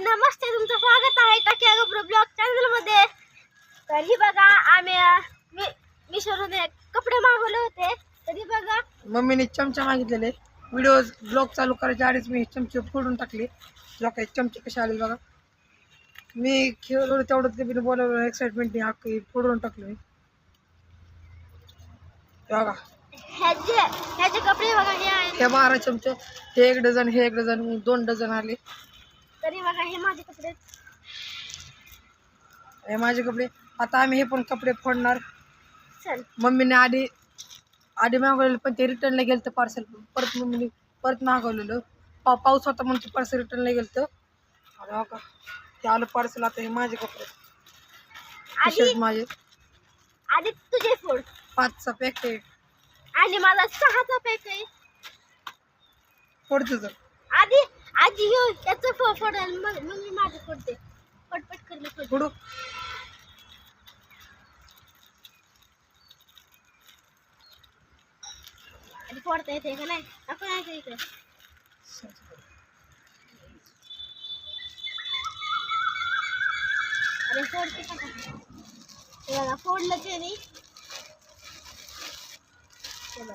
नमस्ते तुमचं स्वागत आहे टाकी अगोब्रो ब्लॉग मध्ये तरी बघा आम्ही मी मिशोरून कपडे मागवले होते तरी बघा मम्मीने चमचे मागितलेले व्हिडिओ ब्लॉग चालू करायच्या आधीच मी चमचे फोडून टाकले लोक चमचे कसे आले बघा मी खेळलो तेवढं बिन बोलवलं एक्साइटमेंट हक्क फोडून टाकले बघा ह्याचे कपडे बघा हे बारा चमचे हे एक डझन हे एक डझन दोन डझन आले तरी बघा हे माझे कपडे हे माझे कपडे आता आम्ही हे पण कपडे फोडणार चल मम्मीने आधी आधी मागवलेलं पण ते रिटर्नला गेलं तर पार्सल परत मम्मीने परत मागवलेलं पा पाऊस होता म्हणून ते पार्सल रिटर्नला गेलं तर आणि ते आलं पार्सल आता हे माझे कपडे आधी माझे आधी तुझे फोड पाचचा पॅकेट आणि माझा सहाचा पॅक आहे फोडतो तर आधी मम्मी हो त्याचं फो फोड मग मग मी माझं फोडते पटपट कर मी फोडू आणि फोडता येते का नाही आपण आहे इकडे अरे फोडते का फोडलं ते नाही चला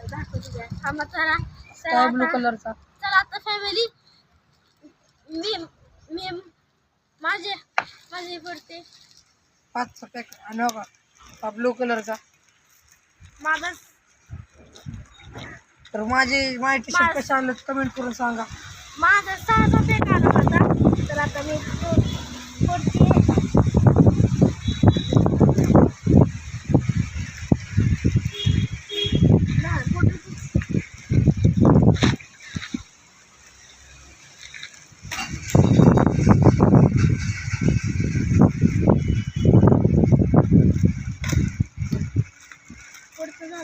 हा चला तो ब्लू कलरचा चला आता फॅमिली मी मी पडते पाच पॅक आणि बघा हा ब्लू कलरचा तर माझे माझे टी शर्ट कसे आणलं कमेंट करून सांगा माझा सहाचा पॅक आला होता तर आता मी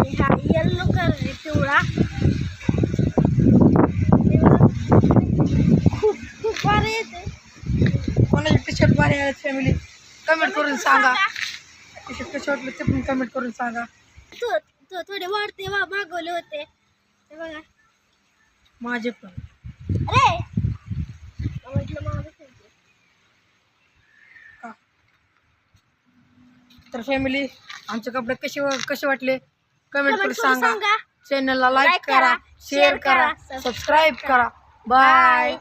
आणि हा येल्लो कलर पिवळा खूप खूप भारी येते कोणाचे टी शर्ट भारी आहेत फॅमिली कमेंट करून सांगा टी शर्ट कशी वाटलं ते पण कमेंट करून सांगा तो थोडे वाढते वा मागवले होते बघा माझे पण अरे तर फॅमिली आमचे कपडे कसे कसे वाटले कमेंट करून सांगा चॅनलला लाईक करा शेअर करा सबस्क्राईब करा बाय